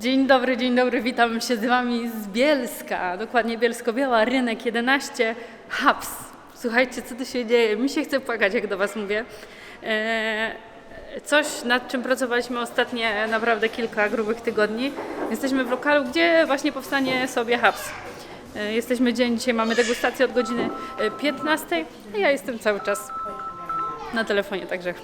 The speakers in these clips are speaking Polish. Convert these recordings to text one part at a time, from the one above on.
Dzień dobry, dzień dobry, witam się z Wami z Bielska, dokładnie Bielsko-Biała, rynek 11, Haps. Słuchajcie, co tu się dzieje? Mi się chce płakać, jak do Was mówię. Eee, coś, nad czym pracowaliśmy ostatnie naprawdę kilka grubych tygodni. Jesteśmy w lokalu, gdzie właśnie powstanie sobie Haps. E, Jesteśmy dzień, dzisiaj mamy degustację od godziny e, 15, a ja jestem cały czas na telefonie, także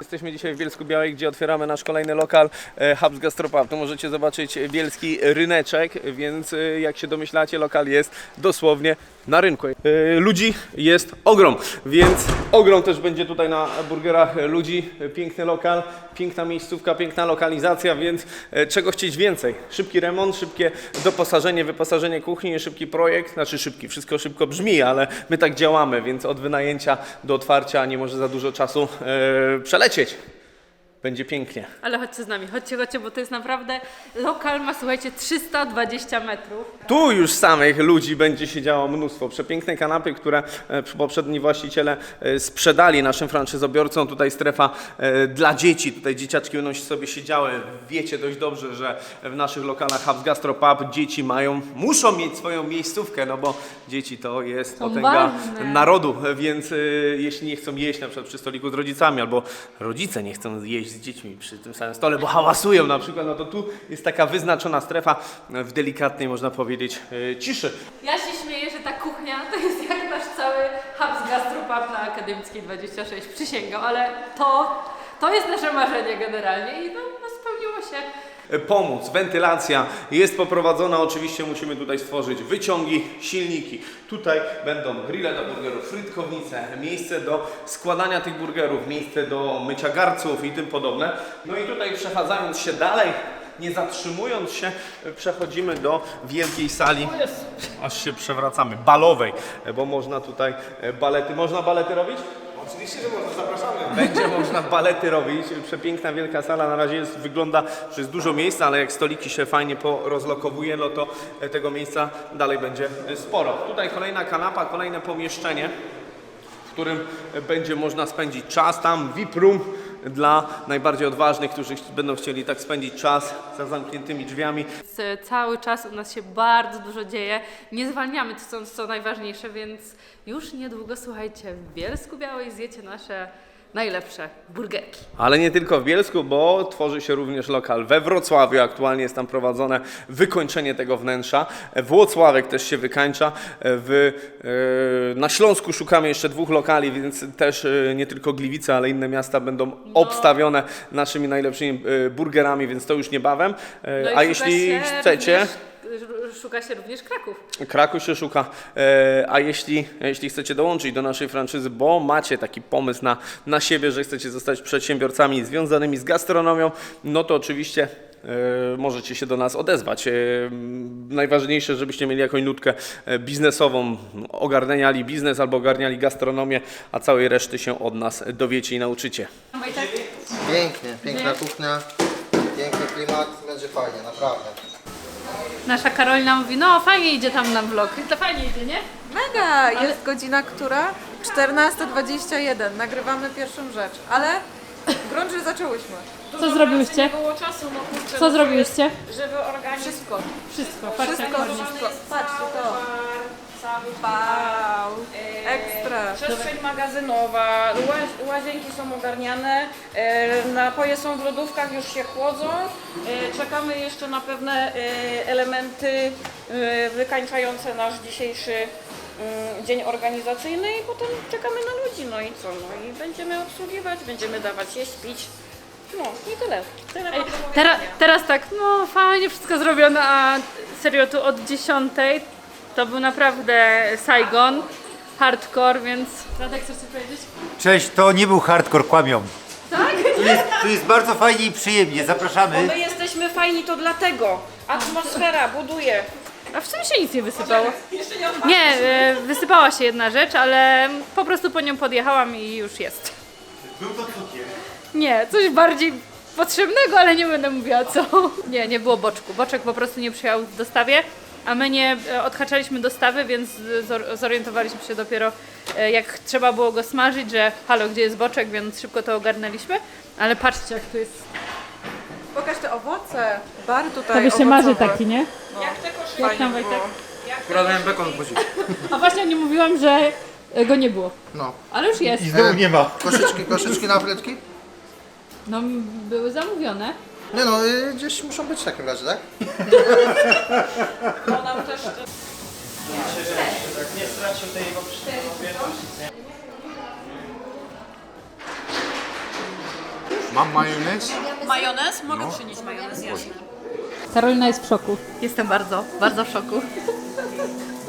Jesteśmy dzisiaj w Bielsku Białej, gdzie otwieramy nasz kolejny lokal e, Hubs Gastropub. Tu możecie zobaczyć bielski ryneczek, więc e, jak się domyślacie, lokal jest dosłownie na rynku. E, Ludzi jest ogrom, więc ogrom też będzie tutaj na burgerach ludzi. Piękny lokal, piękna miejscówka, piękna lokalizacja, więc e, czego chcieć więcej? Szybki remont, szybkie doposażenie, wyposażenie kuchni, szybki projekt, znaczy szybki, wszystko szybko brzmi, ale my tak działamy, więc od wynajęcia do otwarcia nie może za dużo czasu e, przelecieć. Będzie pięknie. Ale chodźcie z nami, chodźcie, chodźcie, bo to jest naprawdę, lokal ma, słuchajcie, 320 metrów. Tu już samych ludzi będzie się działo mnóstwo. Przepiękne kanapy, które e, poprzedni właściciele e, sprzedali naszym franczyzobiorcom. Tutaj strefa e, dla dzieci. Tutaj dzieciaczki będą sobie siedziały. Wiecie dość dobrze, że w naszych lokalach Hubs Gastropub dzieci mają, muszą mieć swoją miejscówkę, no bo dzieci to jest Są potęga ważne. narodu, więc e, jeśli nie chcą jeść na przykład przy stoliku z rodzicami, albo rodzice nie chcą jeść z dziećmi przy tym samym stole, bo hałasują na przykład, no to tu jest taka wyznaczona strefa w delikatnej, można powiedzieć, e, ciszy. Ja się śmieję, że ta kuchnia to jest jak nasz cały Hubs Gastropub na Akademickiej 26, przysięgam, ale to, to jest nasze marzenie generalnie i no, no spełniło się. E, Pomóc, wentylacja jest poprowadzona, oczywiście musimy tutaj stworzyć wyciągi, silniki. Tutaj będą grille do burgerów, frytkownice, miejsce do składania tych burgerów, miejsce do mycia garców i tym podobne. No i tutaj przechadzając się dalej, nie zatrzymując się, e, przechodzimy do wielkiej sali, aż się przewracamy, balowej, e, bo można tutaj balety, można balety robić? Oczywiście, że można, zapraszamy. Będzie można balety robić. Przepiękna wielka sala. Na razie jest, wygląda, że jest dużo miejsca, ale jak stoliki się fajnie porozlokowuje, no to e, tego miejsca dalej będzie e, sporo. Tutaj kolejna kanapa, kolejne pomieszczenie, w którym e, będzie można spędzić czas. Tam VIP room dla najbardziej odważnych, którzy będą chcieli tak spędzić czas za zamkniętymi drzwiami. Z- Cały czas u nas się bardzo dużo dzieje. Nie zwalniamy, to co, co najważniejsze, więc już niedługo, słuchajcie, w Bielsku Białej zjecie nasze najlepsze burgerki. Ale nie tylko w Bielsku, bo tworzy się również lokal we Wrocławiu. Aktualnie jest tam prowadzone wykończenie tego wnętrza. Włocławek też się wykańcza. W, e, na Śląsku szukamy jeszcze dwóch lokali, więc też e, nie tylko Gliwice, ale inne miasta będą obstawione naszymi najlepszymi e, burgerami, więc to już niebawem. No A jeśli chcecie... Szuka się również Kraków. Kraków się szuka, e, a jeśli, jeśli chcecie dołączyć do naszej franczyzy, bo macie taki pomysł na, na siebie, że chcecie zostać przedsiębiorcami związanymi z gastronomią, no to oczywiście e, możecie się do nas odezwać. E, najważniejsze, żebyście mieli jakąś nutkę biznesową, ogarniali biznes albo ogarniali gastronomię, a całej reszty się od nas dowiecie i nauczycie. Pięknie, piękna kuchnia, piękny klimat, będzie fajnie, naprawdę. Nasza Karolina mówi, no fajnie idzie tam na vlog. To fajnie idzie, nie? Mega! Jest godzina która? 14.21. Nagrywamy pierwszą rzecz, ale grunt, że zaczęłyśmy. Co zrobiłyście? Nie było czasu, no kurczę. Co zrobiłyście? Żeby organizować Wszystko. Wszystko, patrzcie. Wszystko, wszystko. Patrzcie to. Cały Wow! e, Ekstra. Przestrzeń magazynowa, ła- łazienki są ogarniane, e, napoje są w lodówkach, już się chłodzą. E, Czekamy jeszcze na pewne e, elementy e, wykańczające nasz dzisiejszy mm, dzień organizacyjny i potem czekamy na ludzi, no i co, no i będziemy obsługiwać, będziemy dawać jeść, pić. No i tyle. Tyle mam do Teraz, powiedzenia. teraz tak, no fajnie wszystko zrobione, a serio tu od 10 to był naprawdę Saigon, hardcore, więc... Radek, chcesz coś powiedzieć? Cześć, to nie był hardcore, kłamią. Tak? Tu jest, tu jest bardzo fajnie i przyjemnie, Bo zapraszamy. my jesteśmy fajni, to dlatego. Atmosfera buduje. A w sumie się nic nie wysypało. Nie, e, wysypała się jedna rzecz, ale po prostu po nią podjechałam i już jest. Był to cukier. Nie, coś bardziej potrzebnego, ale nie będę mówiła co. Nie, nie było boczku. Boczek po prostu nie przyjechał w dostawie, a my nie e, odhaczaliśmy dostawy, więc zor- zorientowaliśmy się dopiero e, jak trzeba było go smażyć, że halo, gdzie jest boczek, więc szybko to ogarnęliśmy. Ale patrzcie jak tu jest Pokaż te owoce. Bar tutaj To by się marzy taki, nie? Jak te koszulki? Jak tam Wojtek? Akurat miałem bekon wchodzić. A właśnie nie mówiłam, że go nie było. No. Ale już jest. I znowu nie ma. Koszyczki, koszyczki na frytki? No były zamówione. Nie no, y, gdzieś muszą być w takim razie, tak? Ona też... Mam majonez? Majonez? Mogę przynieść majonez, jasne. Karolina jest w szoku. Jestem bardzo, bardzo w szoku.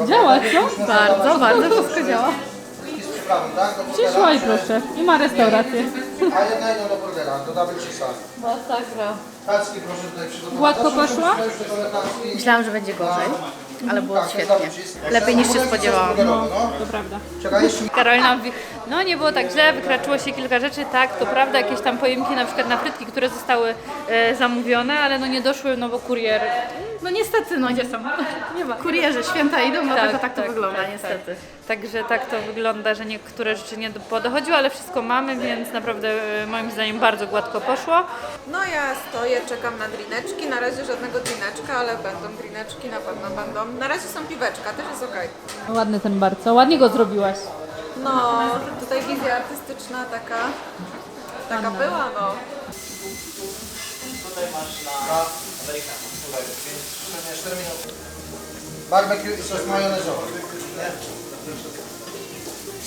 Działa, co? Bardzo, bardzo wszystko działa. Z przyprawą, tak? Do Przyszła i proszę. I ma restaurację. A jedna idą do burgera, do double cheese'a. Masakra. Tacki proszę tutaj przygotować. Gładko tacki. Myślałam, że będzie gorzej, ale było Tak, świetnie. Lepiej niż się spodziewałam. burgerowy, no. To prawda. Czekaj, jeszcze Karolina mówi, no nie było tak źle, wykraczyło się kilka rzeczy, tak, to prawda, jakieś tam pojemki na przykład na frytki, które zostały e, zamówione, ale no nie doszły, no bo kurier, No niestety, no gdzie są? Nie ma. kurierzy święta idą, dlatego tak to tak, wygląda tak, niestety. Także tak to wygląda, że niektóre rzeczy nie podochodziły, ale wszystko mamy, więc naprawdę e, moim zdaniem bardzo gładko poszło. No ja stoję, czekam na drineczki. Na razie żadnego drineczka, ale będą drineczki, na pewno będą. Na razie są piweczka, też jest okej. Ładny ten bar, co? Ładnie go zrobiłaś. No, tutaj wizja artystyczna taka, taka była, no. Barbecue i sos majonezowy.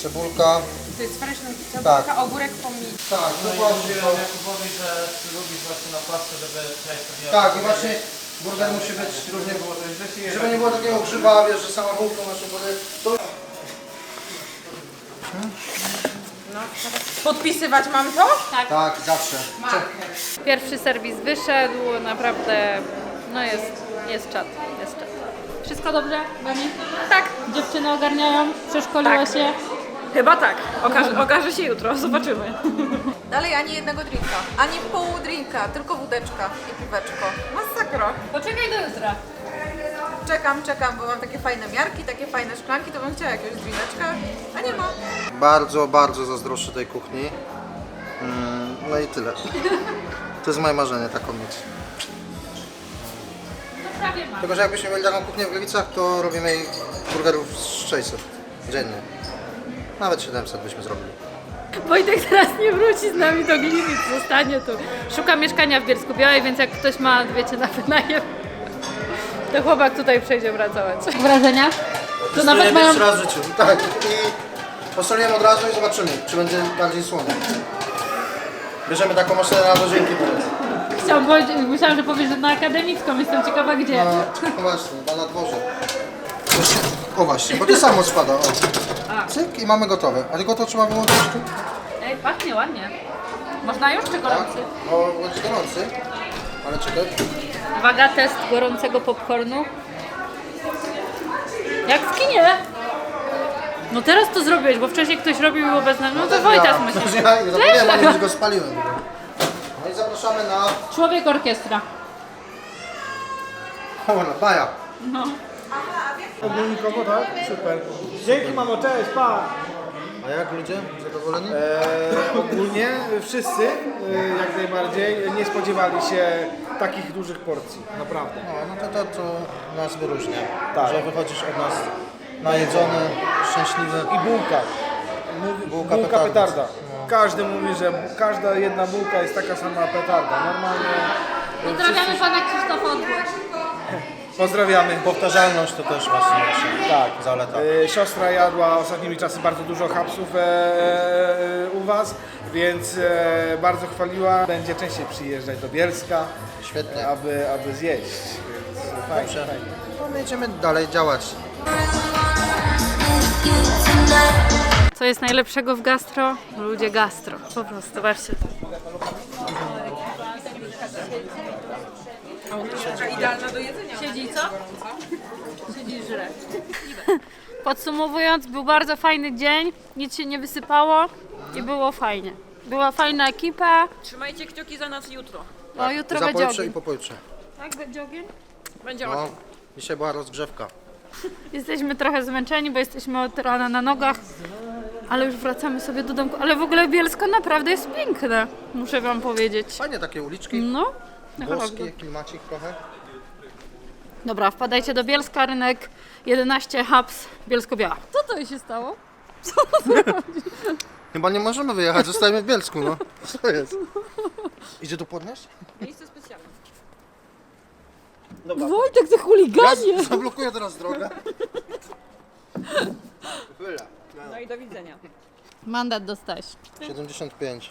Cebulka. To jest fresh Tak. ogórek pomidor. Tak, dokładnie. Kupowi, że ty lubisz właśnie na pastę, żeby sobie... Tak, i właśnie burger musi być równie było, żeby nie było takiego grzyba, wiesz, że sama bułka masz burger. To Podpisywać mam to? tak, zawsze. Pierwszy serwis wyszedł, naprawdę, no jest, jest czat, jest czat. Wszystko dobrze, Bani? Tak. Dziewczyny ogarniają, przeszkoliła się. Chyba tak. Okaże, okaże się jutro, zobaczymy. Dalej ani jednego drinka, ani pół drinka, tylko wódeczka i piweczko. Masakra. Poczekaj do jutra. Czekam, czekam, bo mam takie fajne miarki, takie fajne szklanki, to bym chciała jakiegoś drineczka, a nie ma. Bardzo, bardzo zazdroszczę tej kuchni. Mm, No i tyle. To jest moje marzenie, taką mieć. Prawie ma. Tylko, że jakbyśmy mieli taką kuchnię w Gliwicach, to robimy jej burgerów z 600 dziennie. Nawet 700 byśmy zrobili. Wojtek teraz nie wróci z nami do Gliwic, zostanie tu. Szuka mieszkania w Bielsku Białej, więc jak ktoś ma, wiecie, na wynajem, to chłopak tutaj przejdzie pracować. Wrażenia? To nawet mają... Raz w życiu. Tak. I posoliłem od razu i zobaczymy, czy będzie bardziej słone. Bierzemy taką maszynę na teraz. Chciałam powiedzieć, myślałam, że powiesz, że na akademicką, jestem ciekawa gdzie. No, no właśnie, na nadworze. O właśnie, bo to samo spada. O. Cyk i mamy gotowe. A tylko to trzeba wyłączyć tu. Ej, pachnie ładnie. Można już czy Tak? gorący? O, będzie gorący. Ale czekaj. Uwaga, test gorącego popcornu. Jak w kinie. No teraz to zrobiłeś, bo wcześniej ktoś robił i było bez nas. No to Wojtas ja, musi. Ja nie zapomniałem że go spaliłem. No i zapraszamy na... Człowiek orkiestra. O, na baja. Ogólnikowo, tak? Super. Dzięki mamo, cześć, pa! A jak ludzie? Zadowoleni? E, ogólnie wszyscy e, jak najbardziej nie spodziewali się takich dużych porcji, naprawdę. No, no to, to, to nas wyróżnia. Tak. Że wychodzisz od nas najedzony, szczęśliwy. I bułka. Bułka bułka, petarda. petarda. Każdy mówi, że każda jedna bułka jest taka sama petarda. Normalnie. e, Pozdrawiamy pana Krzysztofa Odwód. Pozdrawiamy. Powtarzalność to też właśnie nasza Tak. zaleta. E, Siostra jadła ostatnimi czasy bardzo dużo hapsów e, e, u Was, więc e, bardzo chwaliła. Będzie częściej przyjeżdżać do Bielska, Świetnie. e, aby, aby zjeść. Więc fajnie, Dobrze. fajnie. No my idziemy dalej działać. Co jest najlepszego w gastro? Ludzie gastro. Po prostu, zobaczcie. Idealna do jedzenia. Siedzi co? Siedzi żre. Podsumowując, był bardzo fajny dzień, nic się nie wysypało i było fajnie. Była fajna ekipa. Trzymajcie kciuki za nas jutro. O, jutro Za będzie pojutrze i ogień. po pojutrze. Tak, będzie ogień? Będzie No, dzisiaj była rozgrzewka. Jesteśmy trochę zmęczeni, bo jesteśmy od rana na nogach, ale już wracamy sobie do domku. Ale w ogóle Bielsko naprawdę jest piękne, muszę wam powiedzieć. Fajnie takie uliczki. No, Włoski, klimacik trochę. Dobra, wpadajcie do Bielska, rynek 11 Hubs Bielsko-Biała. Co to się stało? Chyba nie możemy wyjechać, zostajemy w Bielsku, no. Co jest? Idzie tu podnieść? Miejsce specjalne. Wojtek, ty chuliganie! Ja zablokuję teraz drogę. No i do widzenia. Mandat dostałeś. 75.